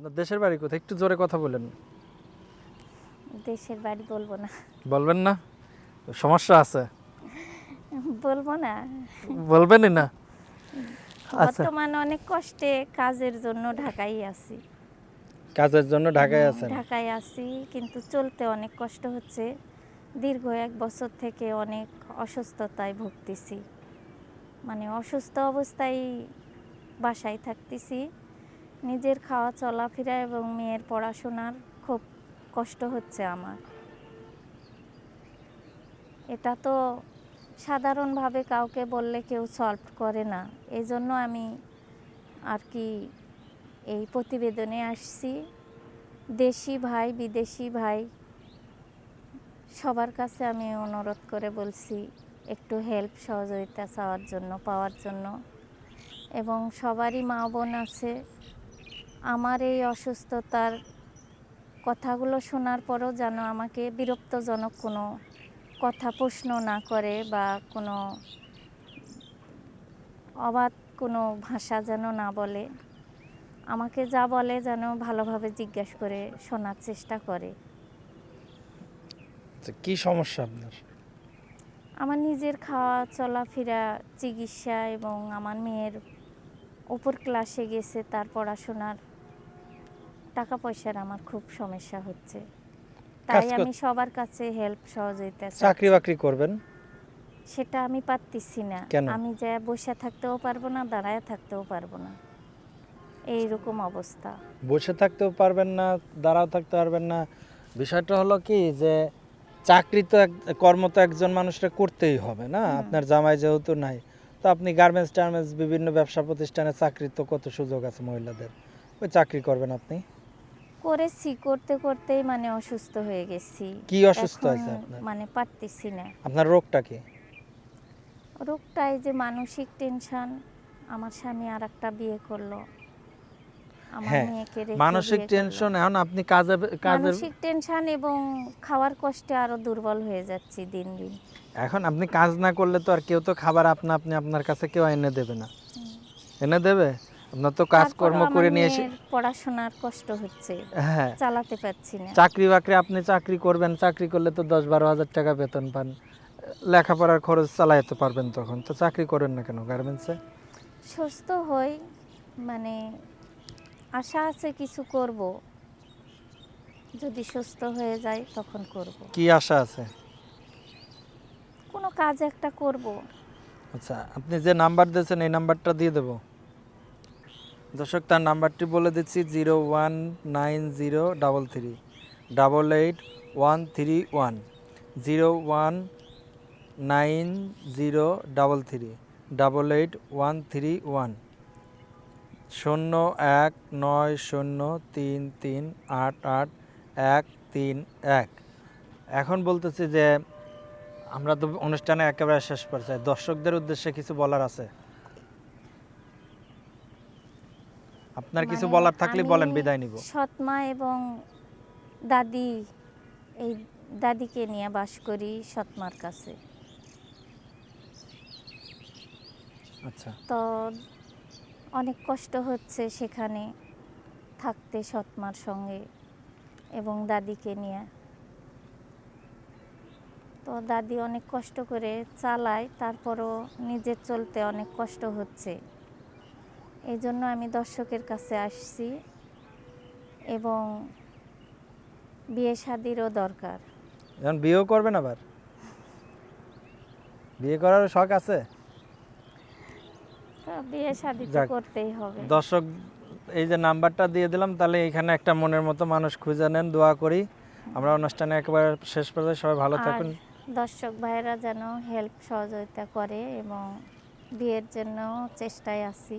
আপনার দেশের বাড়ি কোথায়? একটু জোরে কথা বলেন। দেশের বাড়ি বলব না। বলবেন না? সমস্যা আছে? বলব না। বলবেনই না? আচ্ছা। বর্তমানে অনেক কষ্টে কাজের জন্য ঢাকায় আছি। কাজের জন্য ঢাকায় আছেন? ঢাকায় আছি কিন্তু চলতে অনেক কষ্ট হচ্ছে। দীর্ঘ এক বছর থেকে অনেক অসুস্থতায় ভুগতেছি। মানে অসুস্থ অবস্থায় বাসায় থাকতেছি। নিজের খাওয়া চলাফেরা এবং মেয়ের পড়াশোনার খুব কষ্ট হচ্ছে আমার। এটা তো সাধারণভাবে কাউকে বললে কেউ সলভ করে না। এই জন্য আমি আর কি এই প্রতিবেদনে আসছি। দেশি ভাই, বিদেশি ভাই, সবার কাছে আমি অনুরোধ করে বলছি, একটু হেল্প সহযোগিতা চাওয়ার জন্য, পাওয়ার জন্য। এবং সবারই মা বোন আছে আমার এই অসুস্থতার কথাগুলো শোনার পরও যেন আমাকে বিরক্তজনক কোনো কথা প্রশ্ন না করে বা কোনো অবাধ কোনো ভাষা যেন না বলে। আমাকে যা বলে যেন ভালোভাবে জিজ্ঞেস করে শোনার চেষ্টা করে। আচ্ছা, কি সমস্যা আপনার? আমার নিজের খাওয়া চলাফেরা চিকিৎসা এবং আমার মেয়ের উপর ক্লাসে গেছে তার পড়াশোনার টাকা পয়সার আমার খুব সমস্যা হচ্ছে। তাই আমি সবার কাছে হেল্প সহযোগিতা চাকরি বাকরি করবেন? সেটা আমি পারতেছি না। আমি যা বসে থাকতেও পারব না দাঁড়ায় থাকতেও পারব না। এইরকম অবস্থা। বসে থাকতেও পারবেন না দাঁড়াও থাকতে পারবেন না। বিষয়টা হলো কি যে চাকরি তো কর্ম তো একজন মানুষের করতেই হবে না। আপনার জামাই যেহেতু নাই তো আপনি গার্মেন্টস টার্মেন্টস বিভিন্ন ব্যবসা প্রতিষ্ঠানে চাকরি তো কত সুযোগ আছে মহিলাদের। ওই চাকরি করবেন আপনি? করেছি করতে করতেই মানে অসুস্থ হয়ে গেছি। কি অসুস্থ হয়েছে আপনার? মানে পারতেছি না। আপনার রোগটা কি? রোগটা এই যে মানসিক টেনশন আমার স্বামী আর একটা বিয়ে করল। আমার হ্যাঁ, মেয়েকে রেখে মানসিক টেনশন এখন আপনি কাজে কাজের মানসিক টেনশন এবং খাওয়ার কষ্টে আরও দুর্বল হয়ে যাচ্ছি দিন দিন। এখন আপনি কাজ না করলে তো আর কেউ তো খাবার আপনা আপনি আপনার কাছে কেউ এনে দেবে না। এনে দেবে? আপনার তো কাজকর্ম করে নিয়ে এসে পড়াশোনার কষ্ট হচ্ছে। হ্যাঁ। চালাতে পারছি না। চাকরি বাকরি আপনি চাকরি করবেন চাকরি করলে তো দশ বারো হাজার টাকা বেতন পান। লেখাপড়ার খরচ চালাইতে পারবেন তখন তো চাকরি করেন না কেন গার্মেন্টসে? সুস্থ হই মানে আশা আছে কিছু করব। যদি সুস্থ হয়ে যায় তখন করব। কি আশা আছে? কোনো কাজ একটা করব। আচ্ছা আপনি যে নাম্বার দিয়েছেন এই নাম্বারটা দিয়ে দেবো। দর্শক, তার নাম্বারটি বলে দিচ্ছি zero one nine zero double three, double eight one three one, zero one nine zero double three, double eight one three one, শূন্য এক নয় শূন্য তিন তিন আট আট এক তিন এক। এখন বলতেছি যে আমরা তো অনুষ্ঠানে একেবারে শেষ পর্যায়ে। দর্শকদের উদ্দেশ্যে কিছু বলার আছে? আপনার কিছু মানে বলার থাকলে বলেন বিদায় নিব। সৎমা এবং দাদি এই দাদিকে নিয়ে বাস করি সৎমার কাছে। আচ্ছা। তো অনেক কষ্ট হচ্ছে সেখানে থাকতে সৎমার সঙ্গে এবং দাদিকে নিয়ে। তো দাদি অনেক কষ্ট করে চালায় তারপরও নিজের চলতে অনেক কষ্ট হচ্ছে। এই জন্য আমি দর্শকের কাছে আসছি এবং বিয়ে শাদিরও দরকার। এখন বিয়েও করবেন আবার? বিয়ে করার শখ আছে? তো বিয়ে শাদি করতেই হবে। দর্শক এই যে নাম্বারটা দিয়ে দিলাম তাহলে এখানে একটা মনের মতো মানুষ খুঁজে নেন দোয়া করি। আমরা অনুষ্ঠানে একেবারে শেষ পর্যায়ে সবাই ভালো থাকুন। দর্শক ভাইরা যেন হেল্প সহযোগিতা করে এবং বিয়ের জন্য চেষ্টায় আছি।